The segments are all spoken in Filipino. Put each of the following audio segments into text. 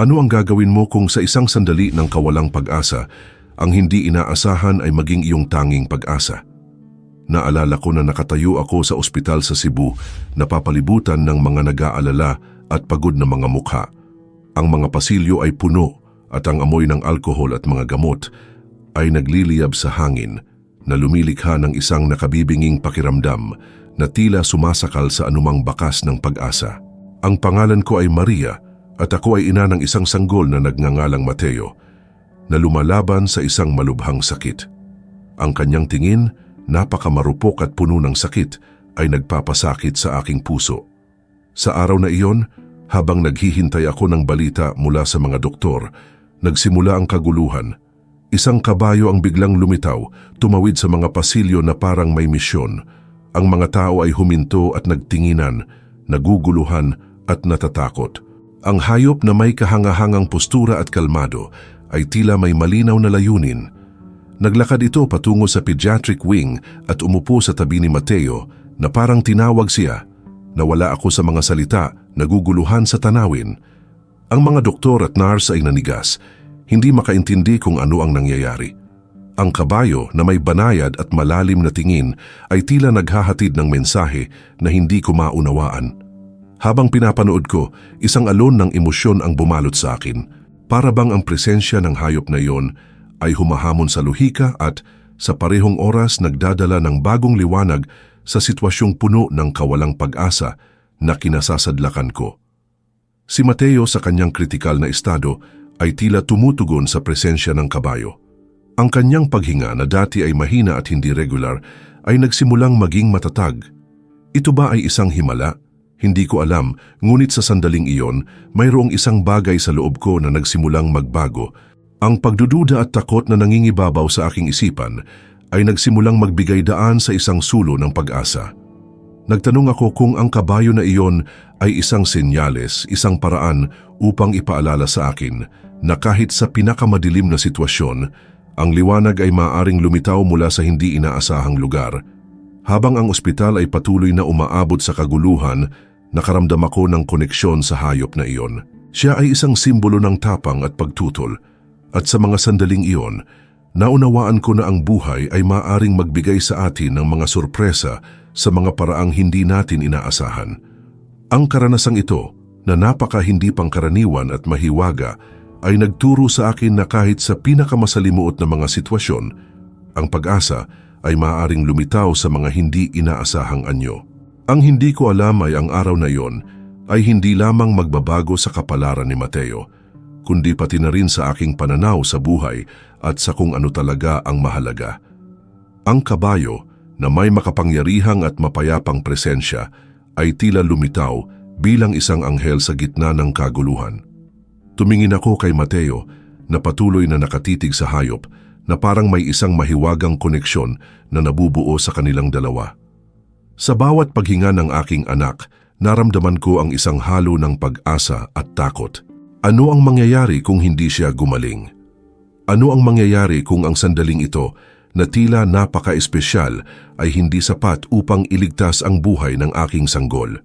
Ano ang gagawin mo kung sa isang sandali ng kawalang pag-asa, ang hindi inaasahan ay maging iyong tanging pag-asa? Naalala ko na nakatayo ako sa ospital sa Cebu, napapalibutan ng mga nag-aalala at pagod na mga mukha. Ang mga pasilyo ay puno at ang amoy ng alkohol at mga gamot ay nagliliyab sa hangin na lumilikha ng isang nakabibinging pakiramdam na tila sumasakal sa anumang bakas ng pag-asa. Ang pangalan ko ay Maria at ako ay ina ng isang sanggol na nagngangalang Mateo na lumalaban sa isang malubhang sakit. Ang kanyang tingin, napakamarupok at puno ng sakit, ay nagpapasakit sa aking puso. Sa araw na iyon, habang naghihintay ako ng balita mula sa mga doktor, nagsimula ang kaguluhan. Isang kabayo ang biglang lumitaw, tumawid sa mga pasilyo na parang may misyon. Ang mga tao ay huminto at nagtinginan, naguguluhan at natatakot. Ang hayop na may kahangahangang postura at kalmado ay tila may malinaw na layunin. Naglakad ito patungo sa pediatric wing at umupo sa tabi ni Mateo na parang tinawag siya. Nawala ako sa mga salita, naguguluhan sa tanawin. Ang mga doktor at nurse ay nanigas, hindi makaintindi kung ano ang nangyayari. Ang kabayo na may banayad at malalim na tingin ay tila naghahatid ng mensahe na hindi ko maunawaan. Habang pinapanood ko, isang alon ng emosyon ang bumalot sa akin. Para bang ang presensya ng hayop na iyon ay humahamon sa luhika at sa parehong oras nagdadala ng bagong liwanag sa sitwasyong puno ng kawalang pag-asa na kinasasadlakan ko. Si Mateo sa kanyang kritikal na estado ay tila tumutugon sa presensya ng kabayo. Ang kanyang paghinga na dati ay mahina at hindi regular ay nagsimulang maging matatag. Ito ba ay isang himala? Hindi ko alam, ngunit sa sandaling iyon, mayroong isang bagay sa loob ko na nagsimulang magbago. Ang pagdududa at takot na nangingibabaw sa aking isipan ay nagsimulang magbigay daan sa isang sulo ng pag-asa. Nagtanong ako kung ang kabayo na iyon ay isang senyales, isang paraan upang ipaalala sa akin na kahit sa pinakamadilim na sitwasyon, ang liwanag ay maaring lumitaw mula sa hindi inaasahang lugar. Habang ang ospital ay patuloy na umaabot sa kaguluhan, nakaramdam ako ng koneksyon sa hayop na iyon. Siya ay isang simbolo ng tapang at pagtutol. At sa mga sandaling iyon, naunawaan ko na ang buhay ay maaring magbigay sa atin ng mga sorpresa sa mga paraang hindi natin inaasahan. Ang karanasang ito, na napaka hindi pangkaraniwan at mahiwaga, ay nagturo sa akin na kahit sa pinakamasalimuot na mga sitwasyon, ang pag-asa ay maaaring lumitaw sa mga hindi inaasahang anyo. Ang hindi ko alam ay ang araw na iyon ay hindi lamang magbabago sa kapalaran ni Mateo, kundi pati na rin sa aking pananaw sa buhay at sa kung ano talaga ang mahalaga. Ang kabayo na may makapangyarihang at mapayapang presensya ay tila lumitaw bilang isang anghel sa gitna ng kaguluhan. Tumingin ako kay Mateo na patuloy na nakatitig sa hayop na parang may isang mahiwagang koneksyon na nabubuo sa kanilang dalawa. Sa bawat paghinga ng aking anak, naramdaman ko ang isang halo ng pag-asa at takot. Ano ang mangyayari kung hindi siya gumaling? Ano ang mangyayari kung ang sandaling ito na tila napaka-espesyal ay hindi sapat upang iligtas ang buhay ng aking sanggol?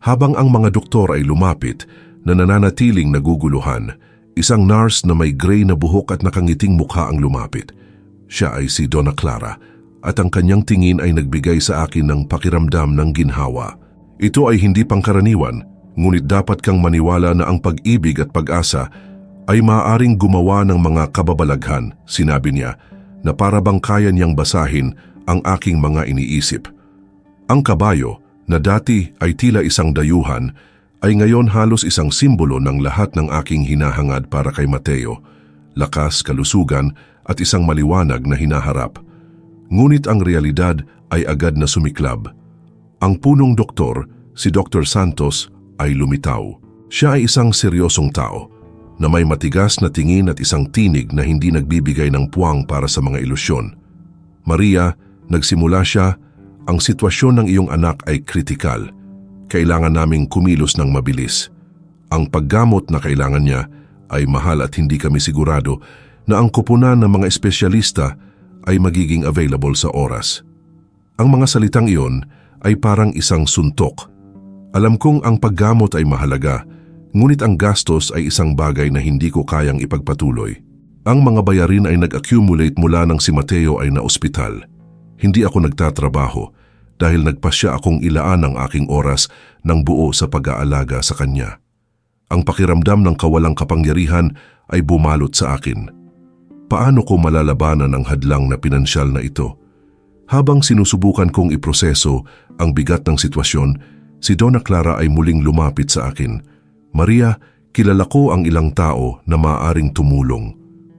Habang ang mga doktor ay lumapit na nananatiling naguguluhan, isang nurse na may gray na buhok at nakangiting mukha ang lumapit. Siya ay si Donna Clara at ang kanyang tingin ay nagbigay sa akin ng pakiramdam ng ginhawa. Ito ay hindi pangkaraniwan, ngunit dapat kang maniwala na ang pag-ibig at pag-asa ay maaaring gumawa ng mga kababalaghan, sinabi niya, na para bang kaya niyang basahin ang aking mga iniisip. Ang kabayo, na dati ay tila isang dayuhan, ay ngayon halos isang simbolo ng lahat ng aking hinahangad para kay Mateo, lakas, kalusugan at isang maliwanag na hinaharap. Ngunit ang realidad ay agad na sumiklab. Ang punong doktor, si Dr. Santos, ay lumitaw. Siya ay isang seryosong tao na may matigas na tingin at isang tinig na hindi nagbibigay ng puwang para sa mga ilusyon. Maria, nagsimula siya, ang sitwasyon ng iyong anak ay kritikal. Kailangan naming kumilos ng mabilis. Ang paggamot na kailangan niya ay mahal at hindi kami sigurado na ang kupunan ng mga espesyalista ay magiging available sa oras. Ang mga salitang iyon ay parang isang suntok. Alam kong ang paggamot ay mahalaga, Ngunit ang gastos ay isang bagay na hindi ko kayang ipagpatuloy. Ang mga bayarin ay nag-accumulate mula nang si Mateo ay naospital. Hindi ako nagtatrabaho dahil nagpasya akong ilaan ang aking oras ng buo sa pag-aalaga sa kanya. Ang pakiramdam ng kawalang kapangyarihan ay bumalot sa akin. Paano ko malalabanan ang hadlang na pinansyal na ito? Habang sinusubukan kong iproseso ang bigat ng sitwasyon, si Donna Clara ay muling lumapit sa akin. Maria, kilala ko ang ilang tao na maaaring tumulong.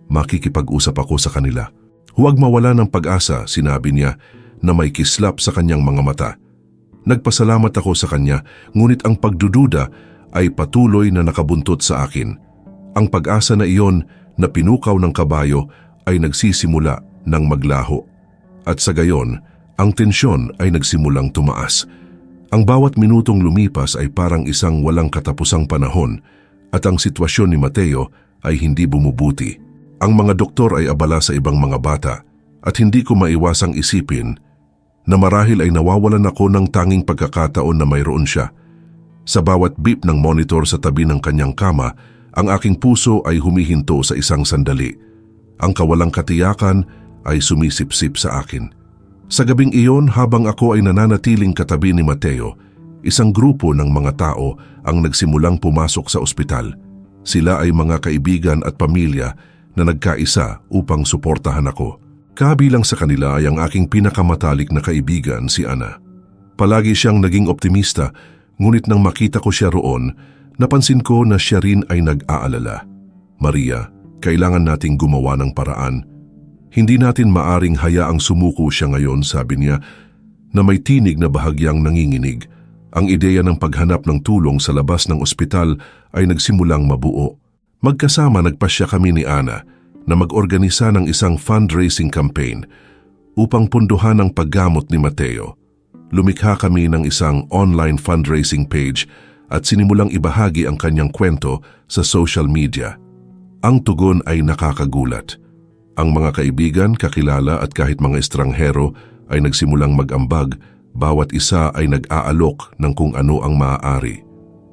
Makikipag-usap ako sa kanila. Huwag mawala ng pag-asa, sinabi niya na may kislap sa kanyang mga mata. Nagpasalamat ako sa kanya, ngunit ang pagdududa ay patuloy na nakabuntot sa akin. Ang pag-asa na iyon na pinukaw ng kabayo ay nagsisimula ng maglaho. At sa gayon, ang tensyon ay nagsimulang tumaas. Ang bawat minutong lumipas ay parang isang walang katapusang panahon at ang sitwasyon ni Mateo ay hindi bumubuti. Ang mga doktor ay abala sa ibang mga bata at hindi ko maiwasang isipin na marahil ay nawawalan ako ng tanging pagkakataon na mayroon siya. Sa bawat beep ng monitor sa tabi ng kanyang kama, ang aking puso ay humihinto sa isang sandali. Ang kawalang katiyakan ay sumisipsip sa akin. Sa gabing iyon habang ako ay nananatiling katabi ni Mateo, isang grupo ng mga tao ang nagsimulang pumasok sa ospital. Sila ay mga kaibigan at pamilya na nagkaisa upang suportahan ako. Kabilang sa kanila ay ang aking pinakamatalik na kaibigan si Ana. Palagi siyang naging optimista, ngunit nang makita ko siya roon, napansin ko na siya rin ay nag-aalala. Maria, kailangan nating gumawa ng paraan. Hindi natin maaring hayaang sumuko siya ngayon, sabi niya, na may tinig na bahagyang nanginginig. Ang ideya ng paghanap ng tulong sa labas ng ospital ay nagsimulang mabuo. Magkasama nagpasya kami ni Ana na mag-organisa ng isang fundraising campaign upang punduhan ang paggamot ni Mateo. Lumikha kami ng isang online fundraising page at sinimulang ibahagi ang kanyang kwento sa social media. Ang tugon ay nakakagulat. Ang mga kaibigan, kakilala at kahit mga estranghero ay nagsimulang mag-ambag, bawat isa ay nag-aalok ng kung ano ang maaari.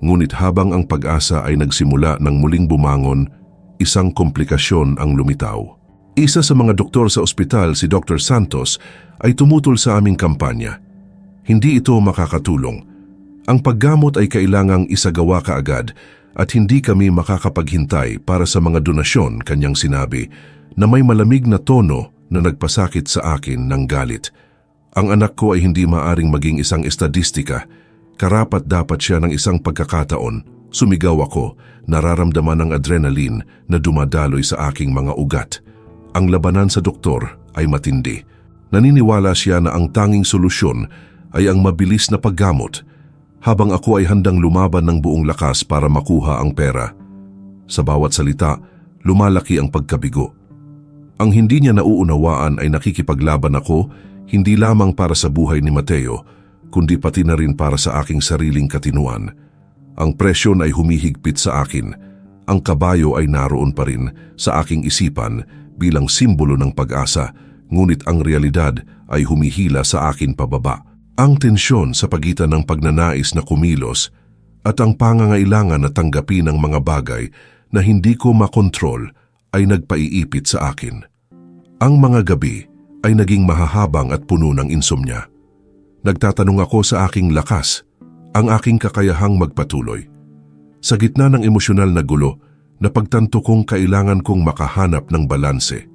Ngunit habang ang pag-asa ay nagsimula ng muling bumangon, isang komplikasyon ang lumitaw. Isa sa mga doktor sa ospital, si Dr. Santos, ay tumutol sa aming kampanya. Hindi ito makakatulong. Ang paggamot ay kailangang isagawa kaagad at hindi kami makakapaghintay para sa mga donasyon, kanyang sinabi, na may malamig na tono na nagpasakit sa akin ng galit. Ang anak ko ay hindi maaring maging isang estadistika. Karapat dapat siya ng isang pagkakataon. Sumigaw ako, nararamdaman ng adrenaline na dumadaloy sa aking mga ugat. Ang labanan sa doktor ay matindi. Naniniwala siya na ang tanging solusyon ay ang mabilis na paggamot habang ako ay handang lumaban ng buong lakas para makuha ang pera. Sa bawat salita, lumalaki ang pagkabigo. Ang hindi niya nauunawaan ay nakikipaglaban ako hindi lamang para sa buhay ni Mateo, kundi pati na rin para sa aking sariling katinuan. Ang presyon ay humihigpit sa akin. Ang kabayo ay naroon pa rin sa aking isipan bilang simbolo ng pag-asa, ngunit ang realidad ay humihila sa akin pababa. Ang tensyon sa pagitan ng pagnanais na kumilos at ang pangangailangan na tanggapin ang mga bagay na hindi ko makontrol ay nagpaiipit sa akin. Ang mga gabi ay naging mahahabang at puno ng insomnia. Nagtatanong ako sa aking lakas, ang aking kakayahang magpatuloy. Sa gitna ng emosyonal na gulo, napagtanto kong kailangan kong makahanap ng balanse.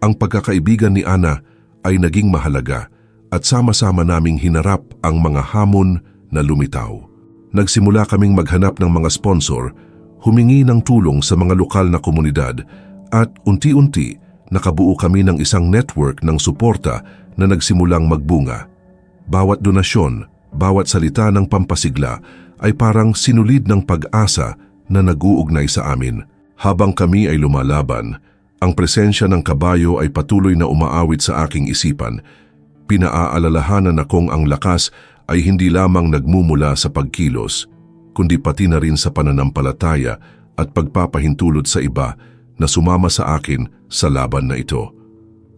Ang pagkakaibigan ni Ana ay naging mahalaga at sama-sama naming hinarap ang mga hamon na lumitaw. Nagsimula kaming maghanap ng mga sponsor, humingi ng tulong sa mga lokal na komunidad at unti-unti nakabuo kami ng isang network ng suporta na nagsimulang magbunga. Bawat donasyon, bawat salita ng pampasigla ay parang sinulid ng pag-asa na nag-uugnay sa amin. Habang kami ay lumalaban, ang presensya ng kabayo ay patuloy na umaawit sa aking isipan. Pinaaalalahanan akong ang lakas ay hindi lamang nagmumula sa pagkilos, kundi pati na rin sa pananampalataya at pagpapahintulot sa iba na sumama sa akin sa laban na ito.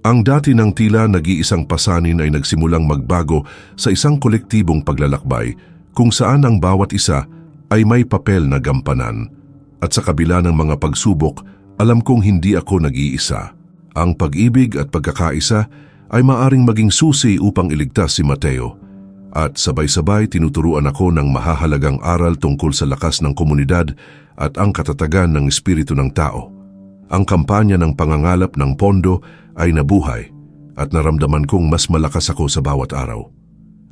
Ang dati ng tila nag-iisang pasanin ay nagsimulang magbago sa isang kolektibong paglalakbay kung saan ang bawat isa ay may papel na gampanan. At sa kabila ng mga pagsubok, alam kong hindi ako nag-iisa. Ang pag-ibig at pagkakaisa ay maaring maging susi upang iligtas si Mateo. At sabay-sabay tinuturuan ako ng mahahalagang aral tungkol sa lakas ng komunidad at ang katatagan ng espiritu ng tao. Ang kampanya ng pangangalap ng pondo ay nabuhay at naramdaman kong mas malakas ako sa bawat araw.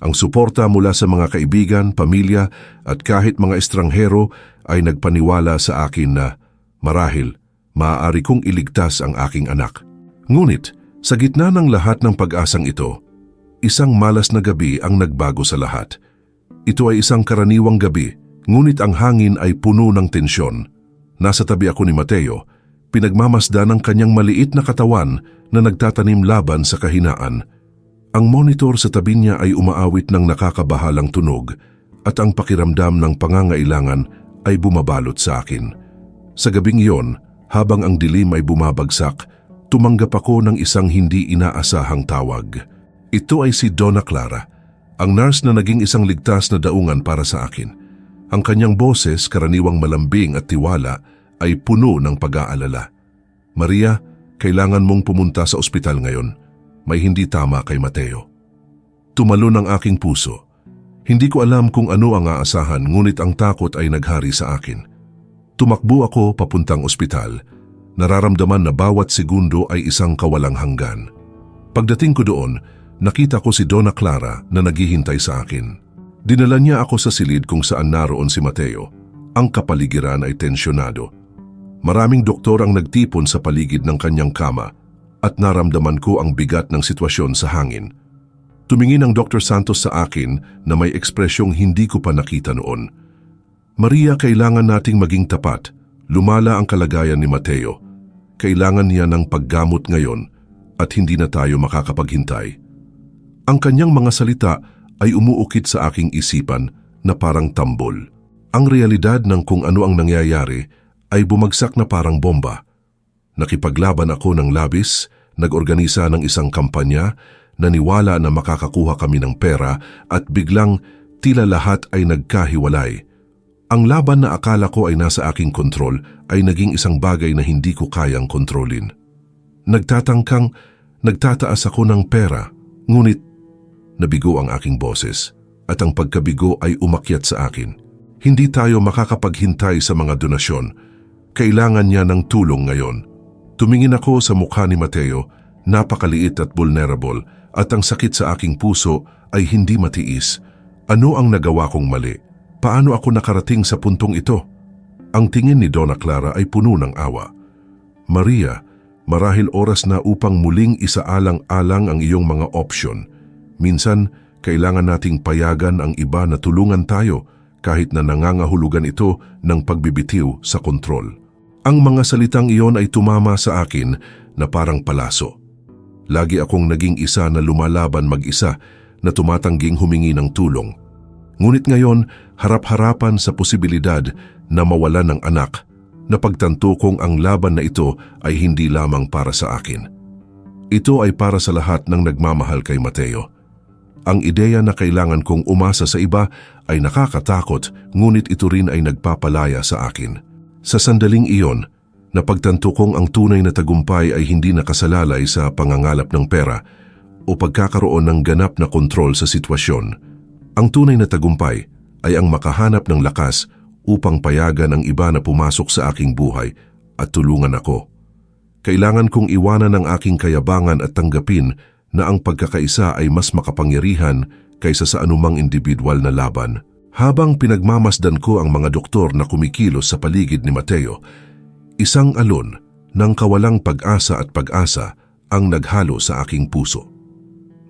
Ang suporta mula sa mga kaibigan, pamilya at kahit mga estranghero ay nagpaniwala sa akin na marahil maaari kong iligtas ang aking anak. Ngunit sa gitna ng lahat ng pag-asang ito, isang malas na gabi ang nagbago sa lahat. Ito ay isang karaniwang gabi, ngunit ang hangin ay puno ng tensyon. Nasa tabi ako ni Mateo, pinagmamasda ng kanyang maliit na katawan na nagtatanim laban sa kahinaan. Ang monitor sa tabi niya ay umaawit ng nakakabahalang tunog at ang pakiramdam ng pangangailangan ay bumabalot sa akin. Sa gabing iyon, habang ang dilim ay bumabagsak, tumanggap ako ng isang hindi inaasahang tawag. Ito ay si Donna Clara, ang nurse na naging isang ligtas na daungan para sa akin. Ang kanyang boses, karaniwang malambing at tiwala, ay puno ng pag-aalala. Maria, kailangan mong pumunta sa ospital ngayon. May hindi tama kay Mateo. Tumalo ng aking puso. Hindi ko alam kung ano ang aasahan ngunit ang takot ay naghari sa akin. Tumakbo ako papuntang ospital. Nararamdaman na bawat segundo ay isang kawalang hanggan. Pagdating ko doon, nakita ko si Donna Clara na naghihintay sa akin. Dinala niya ako sa silid kung saan naroon si Mateo. Ang kapaligiran ay tensyonado. Maraming doktor ang nagtipon sa paligid ng kanyang kama at naramdaman ko ang bigat ng sitwasyon sa hangin. Tumingin ang Dr. Santos sa akin na may ekspresyong hindi ko pa nakita noon. Maria, kailangan nating maging tapat. Lumala ang kalagayan ni Mateo. Kailangan niya ng paggamot ngayon at hindi na tayo makakapaghintay. Ang kanyang mga salita ay umuukit sa aking isipan na parang tambol. Ang realidad ng kung ano ang nangyayari ay bumagsak na parang bomba. Nakipaglaban ako ng labis, nag-organisa ng isang kampanya, naniwala na makakakuha kami ng pera at biglang tila lahat ay nagkahiwalay. Ang laban na akala ko ay nasa aking kontrol ay naging isang bagay na hindi ko kayang kontrolin. Nagtatangkang, nagtataas ako ng pera, ngunit nabigo ang aking boses at ang pagkabigo ay umakyat sa akin. Hindi tayo makakapaghintay sa mga donasyon. Kailangan niya ng tulong ngayon. Tumingin ako sa mukha ni Mateo, napakaliit at vulnerable at ang sakit sa aking puso ay hindi matiis. Ano ang nagawa kong mali? Paano ako nakarating sa puntong ito? Ang tingin ni Donna Clara ay puno ng awa. Maria, marahil oras na upang muling isaalang-alang ang iyong mga opsyon. Minsan, kailangan nating payagan ang iba na tulungan tayo kahit na nangangahulugan ito ng pagbibitiw sa kontrol. Ang mga salitang iyon ay tumama sa akin na parang palaso. Lagi akong naging isa na lumalaban mag-isa na tumatangging humingi ng tulong. Ngunit ngayon, harap-harapan sa posibilidad na mawala ng anak, napagtanto kong ang laban na ito ay hindi lamang para sa akin. Ito ay para sa lahat ng nagmamahal kay Mateo. Ang ideya na kailangan kong umasa sa iba ay nakakatakot ngunit ito rin ay nagpapalaya sa akin. Sa sandaling iyon, napagtanto kong ang tunay na tagumpay ay hindi nakasalalay sa pangangalap ng pera o pagkakaroon ng ganap na kontrol sa sitwasyon. Ang tunay na tagumpay ay ang makahanap ng lakas upang payagan ang iba na pumasok sa aking buhay at tulungan ako. Kailangan kong iwanan ang aking kayabangan at tanggapin na ang pagkakaisa ay mas makapangyarihan kaysa sa anumang individual na laban. Habang pinagmamasdan ko ang mga doktor na kumikilos sa paligid ni Mateo, isang alon ng kawalang pag-asa at pag-asa ang naghalo sa aking puso.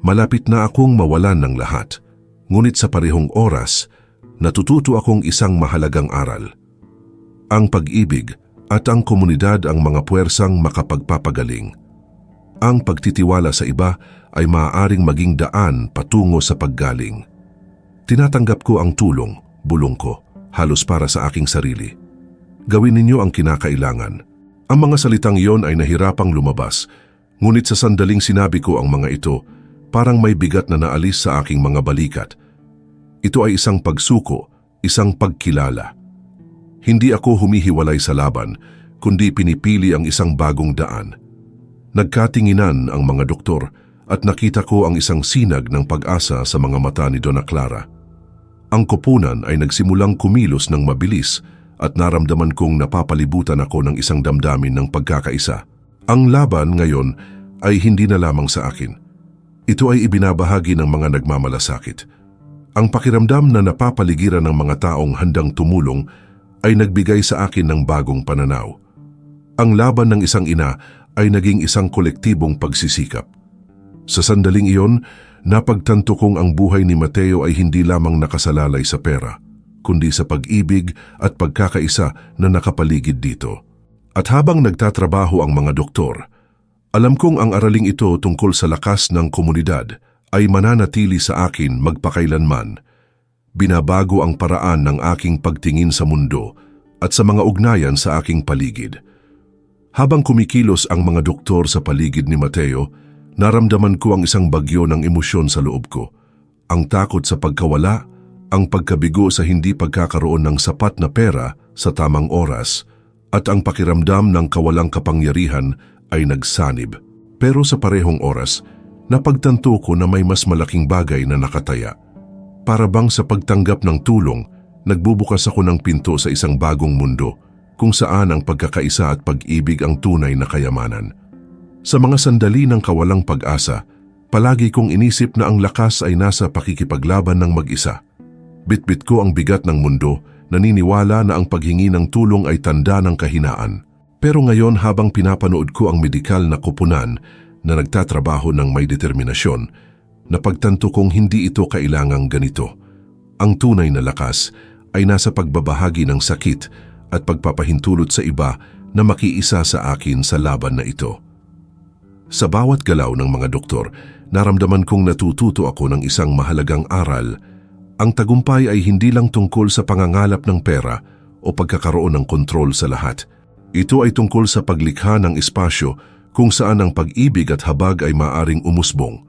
Malapit na akong mawalan ng lahat, ngunit sa parehong oras, natututo akong isang mahalagang aral. Ang pag-ibig at ang komunidad ang mga puwersang makapagpapagaling. Ang pagtitiwala sa iba ay maaaring maging daan patungo sa paggaling. Tinatanggap ko ang tulong, bulong ko, halos para sa aking sarili. Gawin ninyo ang kinakailangan. Ang mga salitang iyon ay nahirapang lumabas, ngunit sa sandaling sinabi ko ang mga ito, parang may bigat na naalis sa aking mga balikat. Ito ay isang pagsuko, isang pagkilala, Hindi ako humihiwalay sa laban, kundi pinipili ang isang bagong daan. Nagkatinginan ang mga doktor at nakita ko ang isang sinag ng pag-asa sa mga mata ni Donna Clara. Ang kupunan ay nagsimulang kumilos ng mabilis at naramdaman kong napapalibutan ako ng isang damdamin ng pagkakaisa. Ang laban ngayon ay hindi na lamang sa akin. Ito ay ibinabahagi ng mga nagmamalasakit. Ang pakiramdam na napapaligiran ng mga taong handang tumulong ay nagbigay sa akin ng bagong pananaw. Ang laban ng isang ina ay naging isang kolektibong pagsisikap. Sa sandaling iyon, napagtanto kong ang buhay ni Mateo ay hindi lamang nakasalalay sa pera, kundi sa pag-ibig at pagkakaisa na nakapaligid dito. At habang nagtatrabaho ang mga doktor, alam kong ang araling ito tungkol sa lakas ng komunidad ay mananatili sa akin magpakailanman. Binabago ang paraan ng aking pagtingin sa mundo at sa mga ugnayan sa aking paligid. Habang kumikilos ang mga doktor sa paligid ni Mateo, naramdaman ko ang isang bagyo ng emosyon sa loob ko. Ang takot sa pagkawala, ang pagkabigo sa hindi pagkakaroon ng sapat na pera sa tamang oras, at ang pakiramdam ng kawalang kapangyarihan ay nagsanib. Pero sa parehong oras, napagtanto ko na may mas malaking bagay na nakataya. Para bang sa pagtanggap ng tulong, nagbubukas ako ng pinto sa isang bagong mundo kung saan ang pagkakaisa at pag-ibig ang tunay na kayamanan. Sa mga sandali ng kawalang pag-asa, palagi kong inisip na ang lakas ay nasa pakikipaglaban ng mag-isa. Bitbit ko ang bigat ng mundo, naniniwala na ang paghingi ng tulong ay tanda ng kahinaan. Pero ngayon habang pinapanood ko ang medikal na kupunan na nagtatrabaho ng may determinasyon, napagtanto kong hindi ito kailangang ganito. Ang tunay na lakas ay nasa pagbabahagi ng sakit at pagpapahintulot sa iba na makiisa sa akin sa laban na ito. Sa bawat galaw ng mga doktor, naramdaman kong natututo ako ng isang mahalagang aral. Ang tagumpay ay hindi lang tungkol sa pangangalap ng pera o pagkakaroon ng kontrol sa lahat. Ito ay tungkol sa paglikha ng espasyo kung saan ang pag-ibig at habag ay maaring umusbong.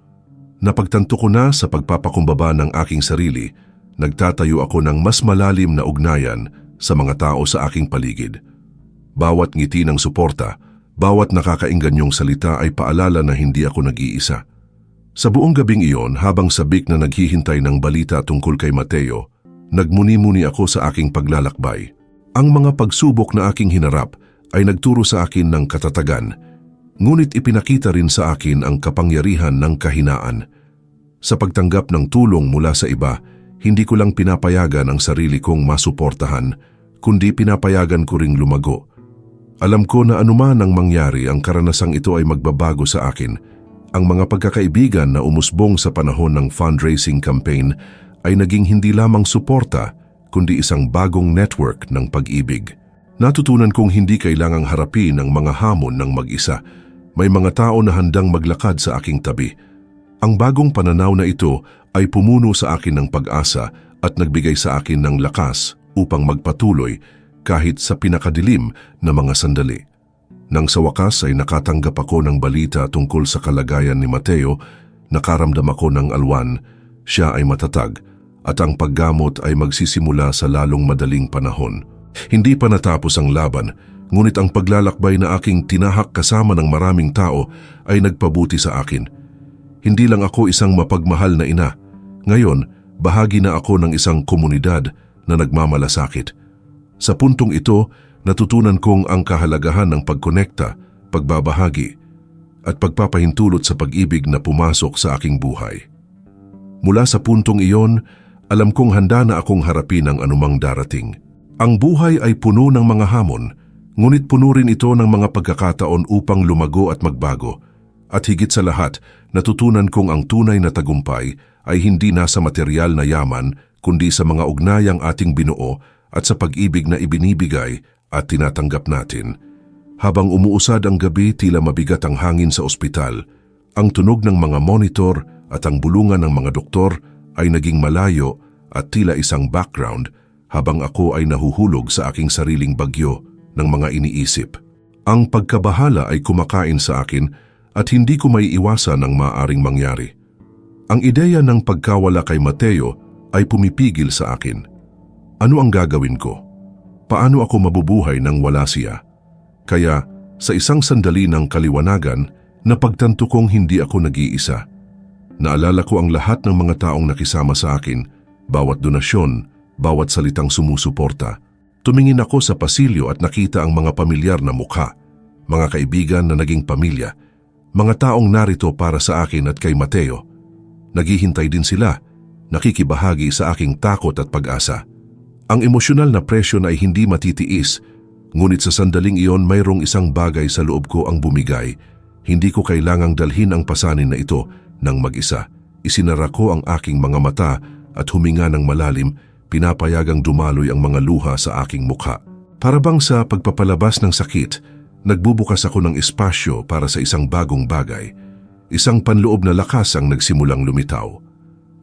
Napagtanto ko na sa pagpapakumbaba ng aking sarili, nagtatayo ako ng mas malalim na ugnayan sa mga tao sa aking paligid. Bawat ngiti ng suporta, bawat nakakainganyong salita ay paalala na hindi ako nag-iisa. Sa buong gabing iyon, habang sabik na naghihintay ng balita tungkol kay Mateo, nagmuni-muni ako sa aking paglalakbay. Ang mga pagsubok na aking hinarap ay nagturo sa akin ng katatagan, ngunit ipinakita rin sa akin ang kapangyarihan ng kahinaan. Sa pagtanggap ng tulong mula sa iba, hindi ko lang pinapayagan ang sarili kong masuportahan, kundi pinapayagan ko ring lumago. Alam ko na anuman ang mangyari, ang karanasang ito ay magbabago sa akin. Ang mga pagkakaibigan na umusbong sa panahon ng fundraising campaign ay naging hindi lamang suporta, kundi isang bagong network ng pag-ibig. Natutunan kong hindi kailangang harapin ang mga hamon ng mag-isa. May mga tao na handang maglakad sa aking tabi. Ang bagong pananaw na ito ay pumuno sa akin ng pag-asa at nagbigay sa akin ng lakas upang magpatuloy kahit sa pinakadilim na mga sandali. Nang sa wakas ay nakatanggap ako ng balita tungkol sa kalagayan ni Mateo, nakaramdam ako ng alwan, siya ay matatag at ang paggamot ay magsisimula sa lalong madaling panahon. Hindi pa natapos ang laban, ngunit ang paglalakbay na aking tinahak kasama ng maraming tao ay nagpabuti sa akin. Hindi lang ako isang mapagmahal na ina. Ngayon, bahagi na ako ng isang komunidad na nagmamalasakit. Sa puntong ito, natutunan kong ang kahalagahan ng pagkonekta, pagbabahagi, at pagpapahintulot sa pag-ibig na pumasok sa aking buhay. Mula sa puntong iyon, alam kong handa na akong harapin ang anumang darating. Ang buhay ay puno ng mga hamon, ngunit puno rin ito ng mga pagkakataon upang lumago at magbago. At higit sa lahat, natutunan kong ang tunay na tagumpay ay hindi nasa material na yaman kundi sa mga ugnayang ating binuo at sa pag-ibig na ibinibigay at tinatanggap natin. Habang umuusad ang gabi tila mabigat ang hangin sa ospital, ang tunog ng mga monitor at ang bulungan ng mga doktor ay naging malayo at tila isang background habang ako ay nahuhulog sa aking sariling bagyo ng mga iniisip. Ang pagkabahala ay kumakain sa akin at hindi ko may iwasan ang maaring mangyari. Ang ideya ng pagkawala kay Mateo ay pumipigil sa akin. Ano ang gagawin ko? Paano ako mabubuhay nang wala siya? Kaya, sa isang sandali ng kaliwanagan, napagtanto kong hindi ako nag-iisa. Naalala ko ang lahat ng mga taong nakisama sa akin, bawat donasyon, bawat salitang sumusuporta. Tumingin ako sa pasilyo at nakita ang mga pamilyar na mukha, mga kaibigan na naging pamilya, mga taong narito para sa akin at kay Mateo. Naghihintay din sila, nakikibahagi sa aking takot at pag-asa. Ang emosyonal na presyon ay hindi matitiis, ngunit sa sandaling iyon mayroong isang bagay sa loob ko ang bumigay. Hindi ko kailangang dalhin ang pasanin na ito ng mag-isa. Isinara ko ang aking mga mata at huminga ng malalim, pinapayagang dumaloy ang mga luha sa aking mukha. Para bang sa pagpapalabas ng sakit, nagbubukas ako ng espasyo para sa isang bagong bagay. Isang panloob na lakas ang nagsimulang lumitaw.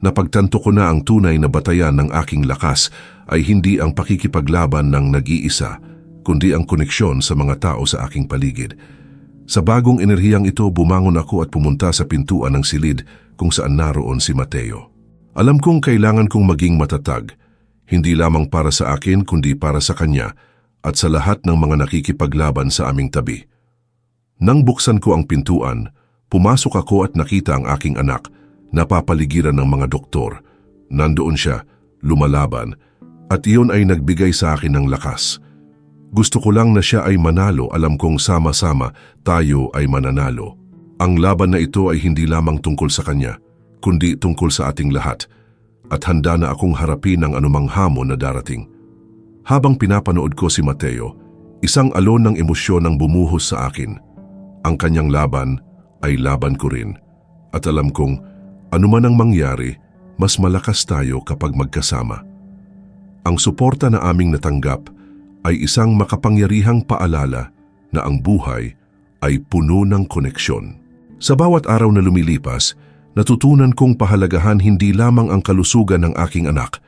Napagtanto ko na ang tunay na batayan ng aking lakas ay hindi ang pakikipaglaban ng nag-iisa, kundi ang koneksyon sa mga tao sa aking paligid. Sa bagong enerhiyang ito, bumangon ako at pumunta sa pintuan ng silid kung saan naroon si Mateo. Alam kong kailangan kong maging matatag, hindi lamang para sa akin kundi para sa kanya at sa lahat ng mga nakikipaglaban sa aming tabi. Nang buksan ko ang pintuan, pumasok ako at nakita ang aking anak, napapaligiran ng mga doktor. Nandoon siya, lumalaban, at iyon ay nagbigay sa akin ng lakas. Gusto ko lang na siya ay manalo, alam kong sama-sama tayo ay mananalo. Ang laban na ito ay hindi lamang tungkol sa kanya, kundi tungkol sa ating lahat, at handa na akong harapin ang anumang hamon na darating. Habang pinapanood ko si Mateo, isang alon ng emosyon ang bumuhos sa akin. Ang kanyang laban ay laban ko rin, at alam kong anuman ang mangyari, mas malakas tayo kapag magkasama. Ang suporta na aming natanggap ay isang makapangyarihang paalala na ang buhay ay puno ng koneksyon. Sa bawat araw na lumilipas, natutunan kong pahalagahan hindi lamang ang kalusugan ng aking anak,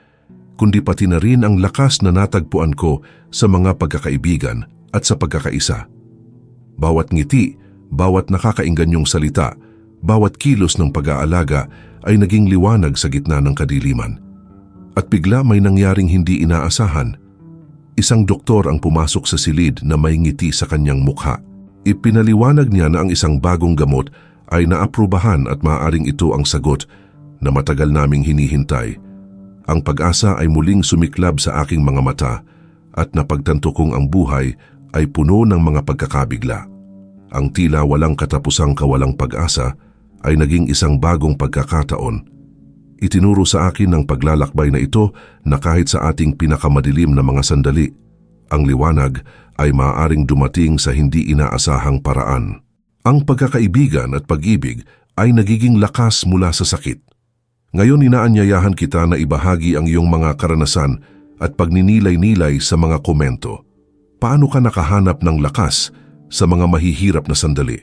kundi pati na rin ang lakas na natagpuan ko sa mga pagkakaibigan at sa pagkakaisa. Bawat ngiti, bawat nakakainganyong salita, bawat kilos ng pag-aalaga ay naging liwanag sa gitna ng kadiliman. At bigla may nangyaring hindi inaasahan. Isang doktor ang pumasok sa silid na may ngiti sa kanyang mukha. Ipinaliwanag niya na ang isang bagong gamot ay naaprubahan at maaaring ito ang sagot na matagal naming hinihintay. Ang pag-asa ay muling sumiklab sa aking mga mata at napagtanto kong ang buhay ay puno ng mga pagkakabigla. Ang tila walang katapusang kawalang pag-asa ay naging isang bagong pagkakataon. Itinuro sa akin ng paglalakbay na ito na kahit sa ating pinakamadilim na mga sandali, ang liwanag ay maaaring dumating sa hindi inaasahang paraan. Ang pagkakaibigan at pag-ibig ay nagiging lakas mula sa sakit. Ngayon inaanyayahan kita na ibahagi ang iyong mga karanasan at pagninilay-nilay sa mga komento. Paano ka nakahanap ng lakas sa mga mahihirap na sandali?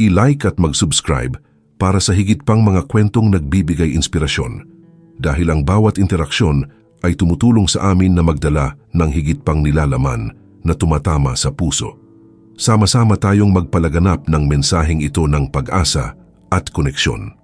I-like at mag-subscribe para sa higit pang mga kwentong nagbibigay inspirasyon dahil ang bawat interaksyon ay tumutulong sa amin na magdala ng higit pang nilalaman na tumatama sa puso. Sama-sama tayong magpalaganap ng mensaheng ito ng pag-asa at koneksyon.